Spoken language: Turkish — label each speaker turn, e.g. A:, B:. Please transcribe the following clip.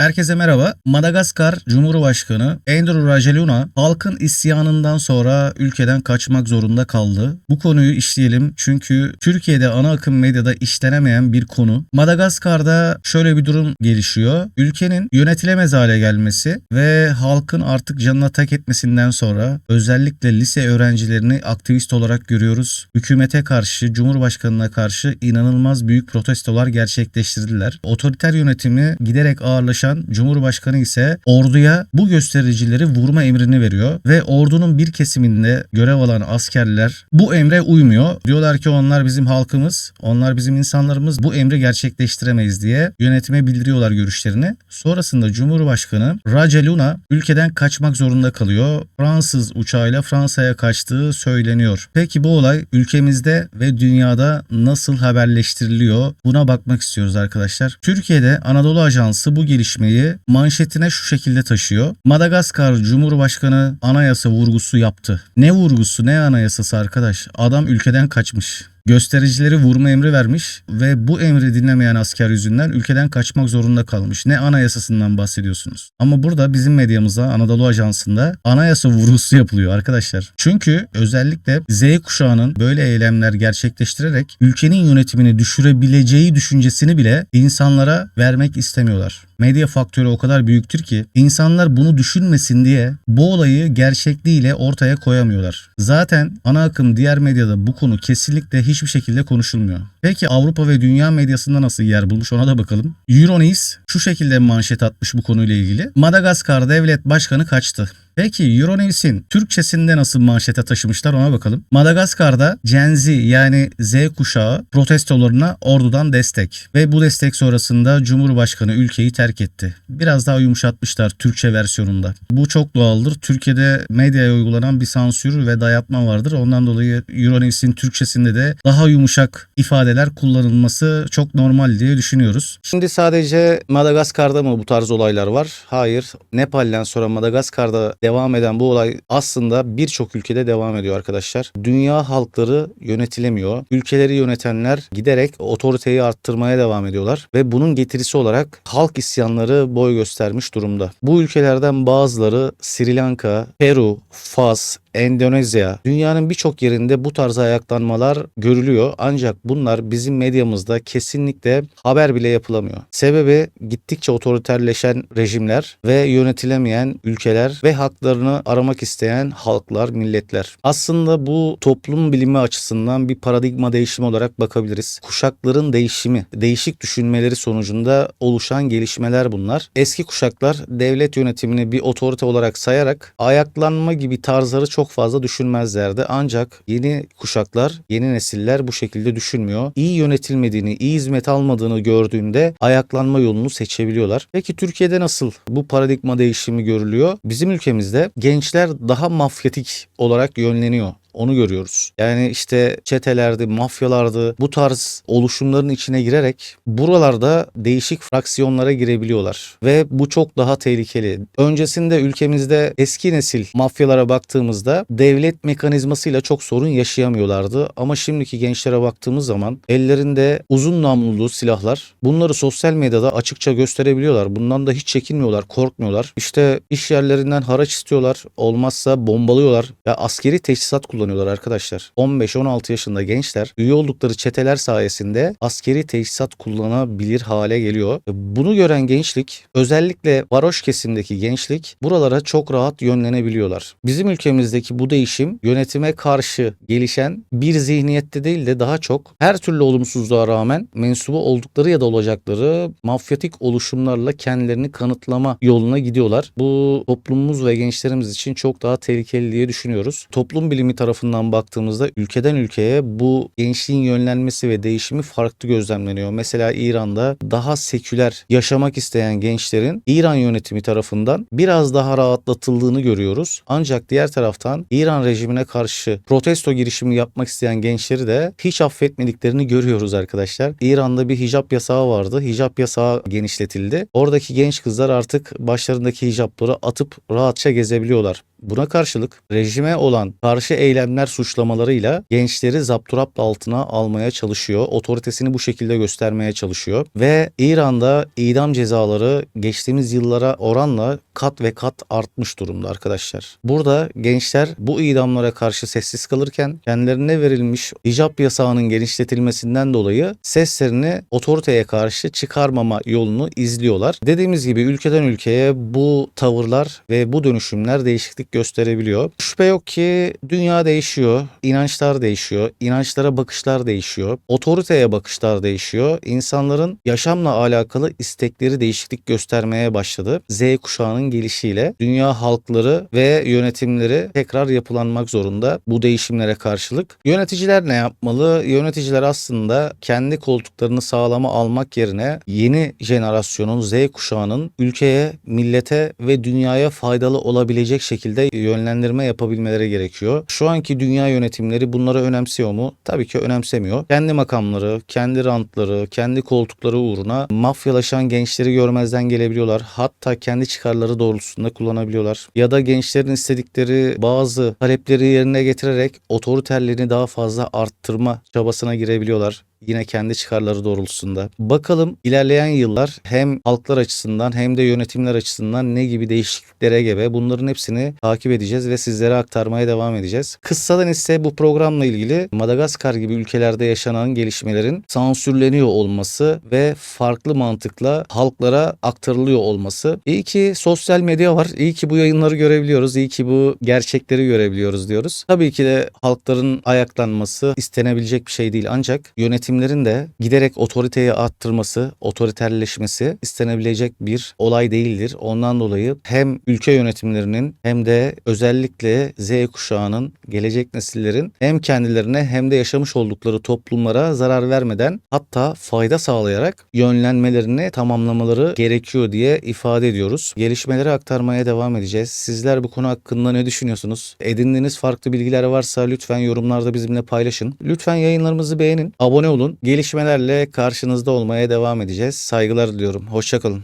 A: Herkese merhaba. Madagaskar Cumhurbaşkanı Andrew Rajoelina halkın isyanından sonra ülkeden kaçmak zorunda kaldı. Bu konuyu işleyelim çünkü Türkiye'de ana akım medyada işlenemeyen bir konu. Madagaskar'da şöyle bir durum gelişiyor. Ülkenin yönetilemez hale gelmesi ve halkın artık canına tak etmesinden sonra özellikle lise öğrencilerini aktivist olarak görüyoruz. Hükümete karşı, Cumhurbaşkanına karşı inanılmaz büyük protestolar gerçekleştirdiler. Otoriter yönetimi giderek ağırlaşan Cumhurbaşkanı ise orduya bu göstericileri vurma emrini veriyor ve ordunun bir kesiminde görev alan askerler bu emre uymuyor. Diyorlar ki onlar bizim halkımız, onlar bizim insanlarımız bu emri gerçekleştiremeyiz diye yönetime bildiriyorlar görüşlerini. Sonrasında Cumhurbaşkanı Rajoelina ülkeden kaçmak zorunda kalıyor. Fransız uçağıyla Fransa'ya kaçtığı söyleniyor. Peki bu olay ülkemizde ve dünyada nasıl haberleştiriliyor? Buna bakmak istiyoruz arkadaşlar. Türkiye'de Anadolu Ajansı bu gelişmeyi manşetine şu şekilde taşıyor. Madagaskar Cumhurbaşkanı anayasa vurgusu yaptı. Ne vurgusu ne anayasası arkadaş? Adam ülkeden kaçmış. Göstericileri vurma emri vermiş ve bu emri dinlemeyen asker yüzünden ülkeden kaçmak zorunda kalmış. Ne anayasasından bahsediyorsunuz? Ama burada bizim medyamızda Anadolu Ajansı'nda anayasa vurgusu yapılıyor arkadaşlar. Çünkü özellikle Z kuşağının böyle eylemler gerçekleştirerek ülkenin yönetimini düşürebileceği düşüncesini bile insanlara vermek istemiyorlar. Medya faktörü o kadar büyüktür ki insanlar bunu düşünmesin diye bu olayı gerçekliğiyle ortaya koyamıyorlar. Zaten ana akım diğer medyada bu konu kesinlikle hiçbir şekilde konuşulmuyor. Peki Avrupa ve dünya medyasında nasıl yer bulmuş ona da bakalım. Euronews şu şekilde manşet atmış bu konuyla ilgili. Madagaskar devlet başkanı kaçtı. Peki Euronews'in Türkçesinde nasıl manşete taşımışlar ona bakalım. Madagaskar'da Gen Z yani Z kuşağı protestolarına ordudan destek ve bu destek sonrasında Cumhurbaşkanı ülkeyi terk etti. Biraz daha yumuşatmışlar Türkçe versiyonunda. Bu çok doğaldır. Türkiye'de medyaya uygulanan bir sansür ve dayatma vardır. Ondan dolayı Euronews'in Türkçesinde de daha yumuşak ifadeler kullanılması çok normal diye düşünüyoruz.
B: Şimdi sadece Madagaskar'da mı bu tarz olaylar var? Hayır. Nepal'den sonra Madagaskar'da devam eden bu olay aslında birçok ülkede devam ediyor arkadaşlar. Dünya halkları yönetilemiyor. Ülkeleri yönetenler giderek otoriteyi arttırmaya devam ediyorlar ve bunun getirisi olarak halk isyanları boy göstermiş durumda. Bu ülkelerden bazıları Sri Lanka, Peru, Fas, Endonezya, dünyanın birçok yerinde bu tarz ayaklanmalar görülüyor. Ancak bunlar bizim medyamızda kesinlikle haber bile yapılamıyor. Sebebi gittikçe otoriterleşen rejimler ve yönetilemeyen ülkeler ve haklarını aramak isteyen halklar, milletler. Aslında bu toplum bilimi açısından bir paradigma değişimi olarak bakabiliriz. Kuşakların değişimi, değişik düşünmeleri sonucunda oluşan gelişmeler bunlar. Eski kuşaklar devlet yönetimini bir otorite olarak sayarak ayaklanma gibi tarzları çok fazla düşünmezlerdi. Ancak yeni kuşaklar, yeni nesiller bu şekilde düşünmüyor. İyi yönetilmediğini, iyi hizmet almadığını gördüğünde ayaklanma yolunu seçebiliyorlar. Peki Türkiye'de nasıl bu paradigma değişimi görülüyor? Bizim ülkemizde gençler daha mafyatik olarak yönleniyor. Onu görüyoruz. Yani işte çetelerdi, mafyalardı bu tarz oluşumların içine girerek buralarda değişik fraksiyonlara girebiliyorlar. Ve bu çok daha tehlikeli. Öncesinde ülkemizde eski nesil mafyalara baktığımızda devlet mekanizmasıyla çok sorun yaşayamıyorlardı. Ama şimdiki gençlere baktığımız zaman ellerinde uzun namlulu silahlar bunları sosyal medyada açıkça gösterebiliyorlar. Bundan da hiç çekinmiyorlar, korkmuyorlar. İşte iş yerlerinden haraç istiyorlar. Olmazsa bombalıyorlar. Ya askeri teçhizat kullanıyorlar kullanıyorlar arkadaşlar. 15-16 yaşında gençler üye oldukları çeteler sayesinde askeri teçhizat kullanabilir hale geliyor. Bunu gören gençlik özellikle varoş kesimdeki gençlik buralara çok rahat yönlenebiliyorlar. Bizim ülkemizdeki bu değişim yönetime karşı gelişen bir zihniyette değil de daha çok her türlü olumsuzluğa rağmen mensubu oldukları ya da olacakları mafyatik oluşumlarla kendilerini kanıtlama yoluna gidiyorlar. Bu toplumumuz ve gençlerimiz için çok daha tehlikeli diye düşünüyoruz. Toplum bilimi tarafı tarafından baktığımızda ülkeden ülkeye bu gençliğin yönlenmesi ve değişimi farklı gözlemleniyor. Mesela İran'da daha seküler yaşamak isteyen gençlerin İran yönetimi tarafından biraz daha rahatlatıldığını görüyoruz. Ancak diğer taraftan İran rejimine karşı protesto girişimi yapmak isteyen gençleri de hiç affetmediklerini görüyoruz arkadaşlar. İran'da bir hicap yasağı vardı. Hicap yasağı genişletildi. Oradaki genç kızlar artık başlarındaki hicapları atıp rahatça gezebiliyorlar. Buna karşılık rejime olan karşı eylemler suçlamalarıyla gençleri zapturapt altına almaya çalışıyor. Otoritesini bu şekilde göstermeye çalışıyor. Ve İran'da idam cezaları geçtiğimiz yıllara oranla kat ve kat artmış durumda arkadaşlar. Burada gençler bu idamlara karşı sessiz kalırken kendilerine verilmiş icap yasağının genişletilmesinden dolayı seslerini otoriteye karşı çıkarmama yolunu izliyorlar. Dediğimiz gibi ülkeden ülkeye bu tavırlar ve bu dönüşümler değişiklik gösterebiliyor. Şüphe yok ki dünya değişiyor, inançlar değişiyor, inançlara bakışlar değişiyor, otoriteye bakışlar değişiyor. İnsanların yaşamla alakalı istekleri değişiklik göstermeye başladı. Z kuşağının gelişiyle dünya halkları ve yönetimleri tekrar yapılanmak zorunda bu değişimlere karşılık. Yöneticiler ne yapmalı? Yöneticiler aslında kendi koltuklarını sağlama almak yerine yeni jenerasyonun Z kuşağının ülkeye, millete ve dünyaya faydalı olabilecek şekilde yönlendirme yapabilmeleri gerekiyor. Şu anki dünya yönetimleri bunları önemsiyor mu? Tabii ki önemsemiyor. Kendi makamları, kendi rantları, kendi koltukları uğruna mafyalaşan gençleri görmezden gelebiliyorlar. Hatta kendi çıkarları doğrultusunda kullanabiliyorlar. Ya da gençlerin istedikleri bazı talepleri yerine getirerek otoriterliğini daha fazla arttırma çabasına girebiliyorlar yine kendi çıkarları doğrultusunda. Bakalım ilerleyen yıllar hem halklar açısından hem de yönetimler açısından ne gibi değişikliklere gebe bunların hepsini takip edeceğiz ve sizlere aktarmaya devam edeceğiz. Kıssadan ise bu programla ilgili Madagaskar gibi ülkelerde yaşanan gelişmelerin sansürleniyor olması ve farklı mantıkla halklara aktarılıyor olması. İyi ki sosyal medya var. İyi ki bu yayınları görebiliyoruz. İyi ki bu gerçekleri görebiliyoruz diyoruz. Tabii ki de halkların ayaklanması istenebilecek bir şey değil ancak yönetim yönetimlerin de giderek otoriteyi arttırması, otoriterleşmesi istenebilecek bir olay değildir. Ondan dolayı hem ülke yönetimlerinin hem de özellikle Z kuşağının, gelecek nesillerin hem kendilerine hem de yaşamış oldukları toplumlara zarar vermeden hatta fayda sağlayarak yönlenmelerini tamamlamaları gerekiyor diye ifade ediyoruz. Gelişmeleri aktarmaya devam edeceğiz. Sizler bu konu hakkında ne düşünüyorsunuz? Edindiğiniz farklı bilgiler varsa lütfen yorumlarda bizimle paylaşın. Lütfen yayınlarımızı beğenin, abone olun. Gelişmelerle karşınızda olmaya devam edeceğiz. Saygılar diliyorum. Hoşçakalın.